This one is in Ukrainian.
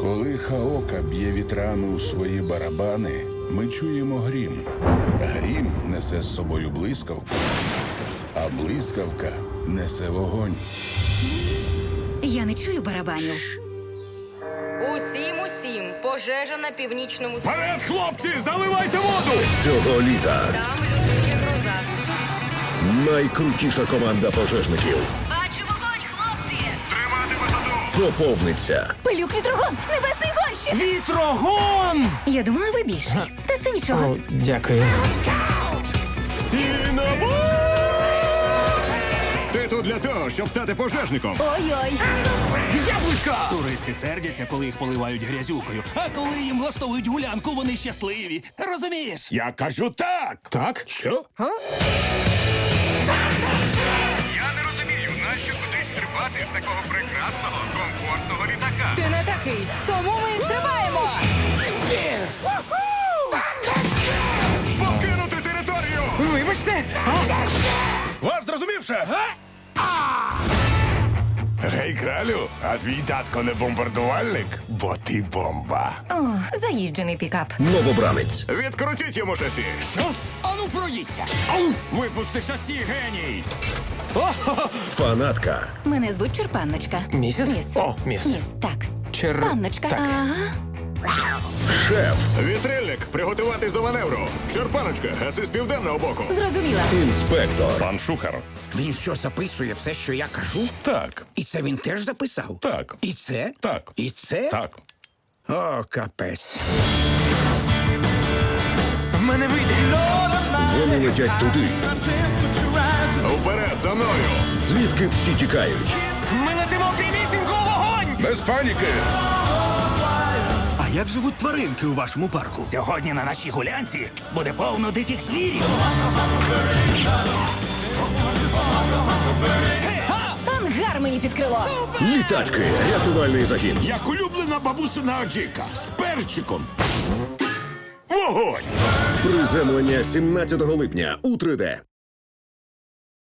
Коли Хаока б'є вітрами у свої барабани, ми чуємо грім. Грім несе з собою блискавку, а блискавка несе вогонь. Я не чую барабанів. Усім, усім, пожежа на північному. Вперед, хлопці, заливайте воду! Цього літа Там лютує гроза. найкрутіша команда пожежників поповниться. Пилюк вітрогон! Небесний гонщик! Вітрогон! Я думала, ви більший. Та це нічого. О, дякую. Ти тут для того, щоб стати пожежником. Ой-ой. Яблучка! Туристи сердяться, коли їх поливають грязюкою, а коли їм влаштовують гулянку, вони щасливі. Розумієш? Я кажу так. Так? Що? Я стрибати з такого прекрасного, комфортного літака. Ти не такий, тому ми і стрибаємо. Покинути територію! Вибачте! Вас зрозумів, шеф? Гей, кралю, а твій татко не бомбардувальник, бо ти бомба. О, заїжджений пікап. Новобранець. Відкрутіть йому шасі. Що? Ану, проїдься! Випусти шасі, геній! Фанатка. Мене звуть Черпанночка. Місіс? Міс. О, міс. Міс, так. Чер... Панночка. Так. Ага. Шеф. Вітрильник, приготуватись до маневру. Черпаночка, гаси з південного боку. Зрозуміла. Інспектор. Пан Шухар. Він що записує все, що я кажу? Так, І це він теж записав? Так. І це? Так. І це? так. О, капець. В мене вийде. Вони летять туди, Вперед, за мною. звідки всі тікають. Ми летимо прямісінько у вогонь! Без паніки. А як живуть тваринки у вашому парку? Сьогодні на нашій гулянці буде повно диких звірів. Ангар мені під крило. Літачки. Рятувальний загін. Як улюблена бабусина Аджіка з перчиком. Вогонь! Приземлення 17 липня у 3D.